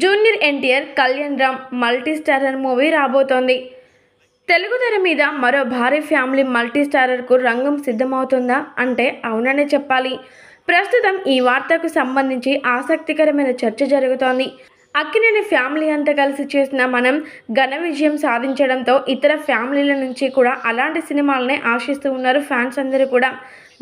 Junior NTR Kalyan Ram multi starrer movie రాబోతోంది. తెలుగు తెర మీద మరో భారీ ఫ్యామిలీ మల్టీ స్టారర్కు రంగం సిద్ధమవుతుందా అంటే అవుననే చెప్పాలి. ప్రస్తుతం ఈ వార్తకు సంబంధించి ఆసక్తికరమైన చర్చ జరుగుతోంది. అక్కినేని ఫ్యామిలీ అంతా కలిసి చేసిన మనం ఘన విజయం సాధించడంతో ఇతర ఫ్యామిలీల నుంచి కూడా అలాంటి సినిమాలనే ఆశిస్తూ ఉన్నారు ఫ్యాన్స్ అందరూ కూడా.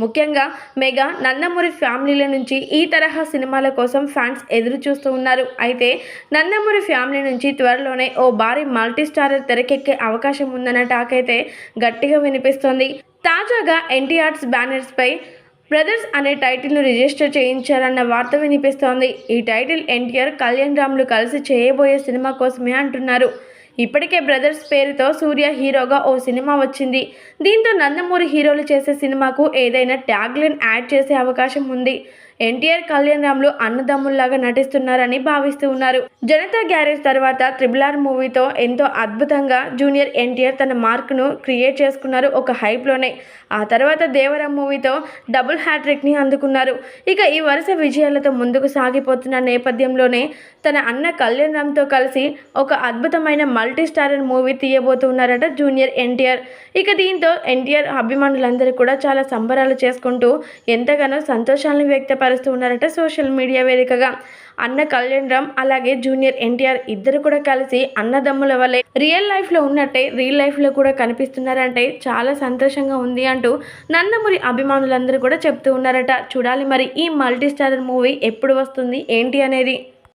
ముఖ్యంగా మెగా నందమూరి ఫ్యామిలీల నుంచి ఈ తరహా సినిమాల కోసం ఫ్యాన్స్ ఎదురు చూస్తూ ఉన్నారు. అయితే నందమూరి ఫ్యామిలీ నుంచి త్వరలోనే ఓ భారీ మల్టీ స్టారర్ తెరకెక్కే అవకాశం ఉందన్న టాక్ అయితే గట్టిగా వినిపిస్తోంది. తాజాగా ఎన్టీఆర్స్ బ్యానర్స్పై బ్రదర్స్ అనే టైటిల్ను రిజిస్టర్ చేయించారన్న వార్త వినిపిస్తోంది. ఈ టైటిల్ ఎన్టీఆర్ కళ్యాణ్ రామ్లు కలిసి చేయబోయే సినిమా కోసమే అంటున్నారు. ఇప్పటికే బ్రదర్స్ పేరుతో సూర్య హీరోగా ఓ సినిమా వచ్చింది. దీంతో నందమూరి హీరోలు చేసే సినిమాకు ఏదైనా ట్యాగ్లైన్ యాడ్ చేసే అవకాశం ఉంది. ఎన్టీఆర్ కళ్యాణ్ రామ్లు అన్నదమ్ముల్లాగా నటిస్తున్నారని భావిస్తూ ఉన్నారు. జనతా గ్యారేజ్ తర్వాత ట్రిబుల్ ఆర్ మూవీతో ఎంతో అద్భుతంగా జూనియర్ ఎన్టీఆర్ తన మార్క్ను క్రియేట్ చేసుకున్నారు ఒక హైప్లోనే. ఆ తర్వాత దేవరం మూవీతో డబుల్ హ్యాట్రిక్ని అందుకున్నారు. ఇక ఈ వరుస విజయాలతో ముందుకు సాగిపోతున్న నేపథ్యంలోనే తన అన్న కళ్యాణ్ రామ్తో కలిసి ఒక అద్భుతమైన మల్టీ స్టారర్ మూవీ తీయబోతున్నారట జూనియర్ ఎన్టీఆర్. ఇక దీంతో ఎన్టీఆర్ అభిమానులందరూ కూడా చాలా సంబరాలు చేసుకుంటూ ఎంతగానో సంతోషాలను వ్యక్తపరుస్తూ ఉన్నారట సోషల్ మీడియా వేదికగా. అన్న కళ్యాణ్ రామ్ అలాగే జూనియర్ ఎన్టీఆర్ ఇద్దరు కూడా కలిసి అన్నదమ్ముల వల్లే రియల్ లైఫ్లో ఉన్నట్టే రియల్ లైఫ్లో కూడా కనిపిస్తున్నారంటే చాలా సంతోషంగా ఉంది అంటూ నందమూరి అభిమానులందరూ కూడా చెప్తూ ఉన్నారట. చూడాలి మరి ఈ మల్టీస్టారర్ మూవీ ఎప్పుడు వస్తుంది? ఏంటి అనేది?